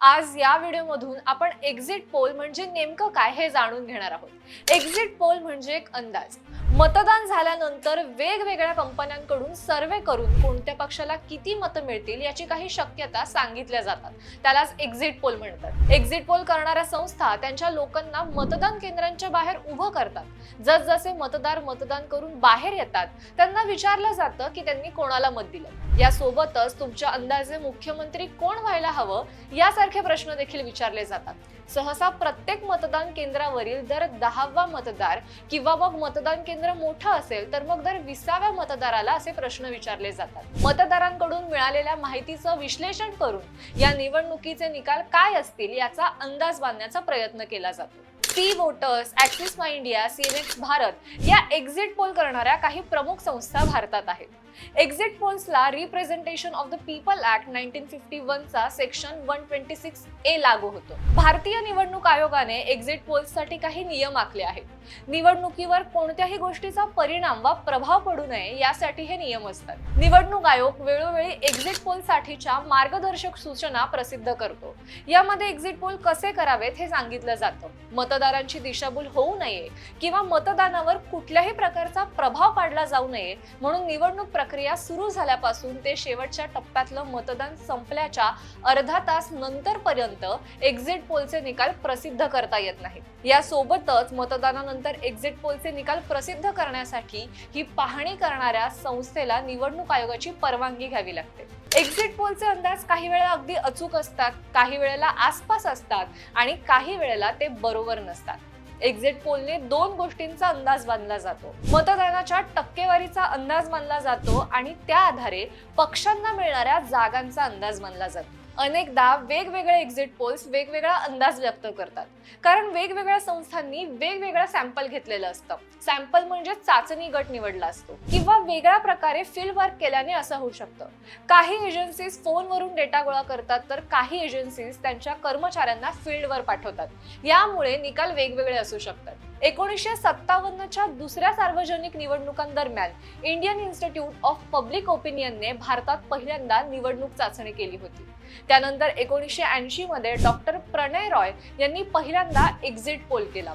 आज या व्हिडिओमधून आपण एक्झिट पोल म्हणजे नेमकं काय हे जाणून घेणार आहोत. एक्झिट पोल म्हणजे एक अंदाज. मतदान झाल्यानंतर वेगवेगळ्या कंपन्यांकडून सर्वे करून कोणत्या पक्षाला किती मतं मिळतील याची काही शक्यता सांगितल्या जातात. त्यालाच एक्झिट पोल म्हणतात. एक्झिट पोल करणाऱ्या संस्था त्यांच्या लोकांना मतदान केंद्रांच्या बाहेर उभं करतात. जसजसे मतदार मतदान करून बाहेर येतात त्यांना विचारलं जातं की त्यांनी कोणाला मत दिलं. यासोबतच तुमच्या अंदाजे मुख्यमंत्री कोण व्हायला हवं यासारखे प्रश्न देखील विचारले जातात. सहसा प्रत्येक मतदान केंद्रावरील दर दहावा मतदार किंवा मग मतदान केंद्र मोठं असेल तर मग दर विसाव्या मतदाराला असे प्रश्न विचारले जातात. मतदारांकडून मिळालेल्या माहितीचं विश्लेषण करून या निवडणुकीचे निकाल काय असतील याचा अंदाज बांधण्याचा प्रयत्न केला जातो. C voters Axis My India CMX Bharat या एक्झिट पोल करणाऱ्या काही प्रमुख संस्था भारतात आहेत. Exit पोल्सला representation of the people act nineteen fifty वनचा section one twenty six A लागू होतो. भारतीय निवडणूक आयोगाने एक्झिट पोल्ससाठी काही नियम आखले आहेत. निवडणुकीवर कोणत्याही गोष्टीचा परिणाम वा प्रभाव पडू नये यासाठी हे नियम असतात. निवडणूक आयोग वेळोवेळी एक्झिट पोलसाठीच्या मार्गदर्शक सूचना प्रसिद्ध करतो. यामध्ये एक्झिट पोल कसे करावेत हे सांगितलं जातं. मतदारांची दिशाभूल होऊ नये किंवा मतदानावर कुठल्याही प्रकारचा प्रभाव पाडला जाऊ नये म्हणून निवडणूक प्रक्रिया सुरू झाल्यापासून ते शेवटच्या टप्प्यातलं मतदान संपल्याच्या अर्धा तास नंतरपर्यंत एक्झिट पोलचे निकाल प्रसिद्ध करता येत नाहीत. यासोबतच मतदानानंतर एक्झिट पोलचे निकाल प्रसिद्ध करण्यासाठी ही पाहणी करणाऱ्या संस्थेला निवडणूक आयोगाची परवानगी घ्यावी लागते. एक्झिट पोलचे अंदाज काही वेळा अगदी अचूक असतात काही वेळेला आसपास असतात आणि काही वेळेला ते बरोबर नसतात. एक्झिट पोलने दोन गोष्टींचा अंदाज बांधला जातो. मतदानाच्या टक्केवारीचा अंदाज मानला जातो आणि त्या आधारे पक्षांना मिळणाऱ्या जागांचा अंदाज मानला जातो. अनेकदा वेगवेगळे एक्झिट पोल्स वेगवेगळा अंदाज व्यक्त करतात. कारण वेगवेगळ्या संस्थांनी वेगवेगळं सॅम्पल घेतलेलं असतं. सॅम्पल म्हणजे चाचणी गट निवडला असतो. किंवा वेगळ्या प्रकारे फील्ड वर्क केल्याने असं होऊ शकतं. काही एजन्सीज फोनवरून डेटा गोळा करतात तर काही एजन्सीज त्यांच्या कर्मचाऱ्यांना फील्डवर पाठवतात. यामुळे निकाल वेगवेगळे असू शकतात. एकोणीसशे सत्तावन्नच्या दुसऱ्या सार्वजनिक निवडणुकांदरम्यान इंडियन इन्स्टिट्यूट ऑफ पब्लिक ओपिनियनने भारतात पहिल्यांदा निवडणूक चाचणी केली होती. त्यानंतर एकोणीसशे ऐंशी मध्ये डॉक्टर प्रणय रॉय यांनी पहिल्यांदा एक्झिट पोल केला.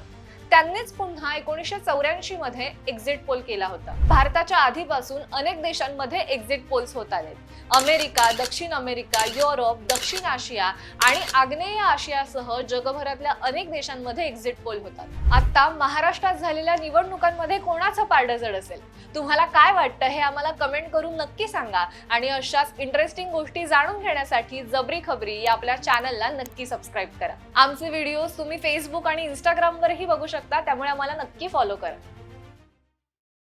त्यांनीच पुन्हा एकोणीसशे चौऱ्याऐंशी मध्ये एक्झिट पोल केला होता. भारताच्या आधीपासून अनेक देशांमध्ये एक्झिट पोल्स होत आलेत. अमेरिका दक्षिण अमेरिका युरोप दक्षिण आशिया आणि आग्नेय आशियासह जगभरातल्या अनेक देशांमध्ये एक्झिट पोल होतात. आता महाराष्ट्रात झालेल्या निवडणुकांमध्ये कोणाचं पारडं जड असेल? तुम्हाला काय वाटतं हे आम्हाला कमेंट करून नक्की सांगा आणि अशाच इंटरेस्टिंग गोष्टी जाणून घेण्यासाठी जबरी खबरी या आपल्या चॅनलला नक्की सबस्क्राईब करा. आमचे व्हिडिओज तुम्ही फेसबुक आणि इंस्टाग्रामवरही बघू शकता त्यामुळे आम्हाला नक्की फॉलो करा.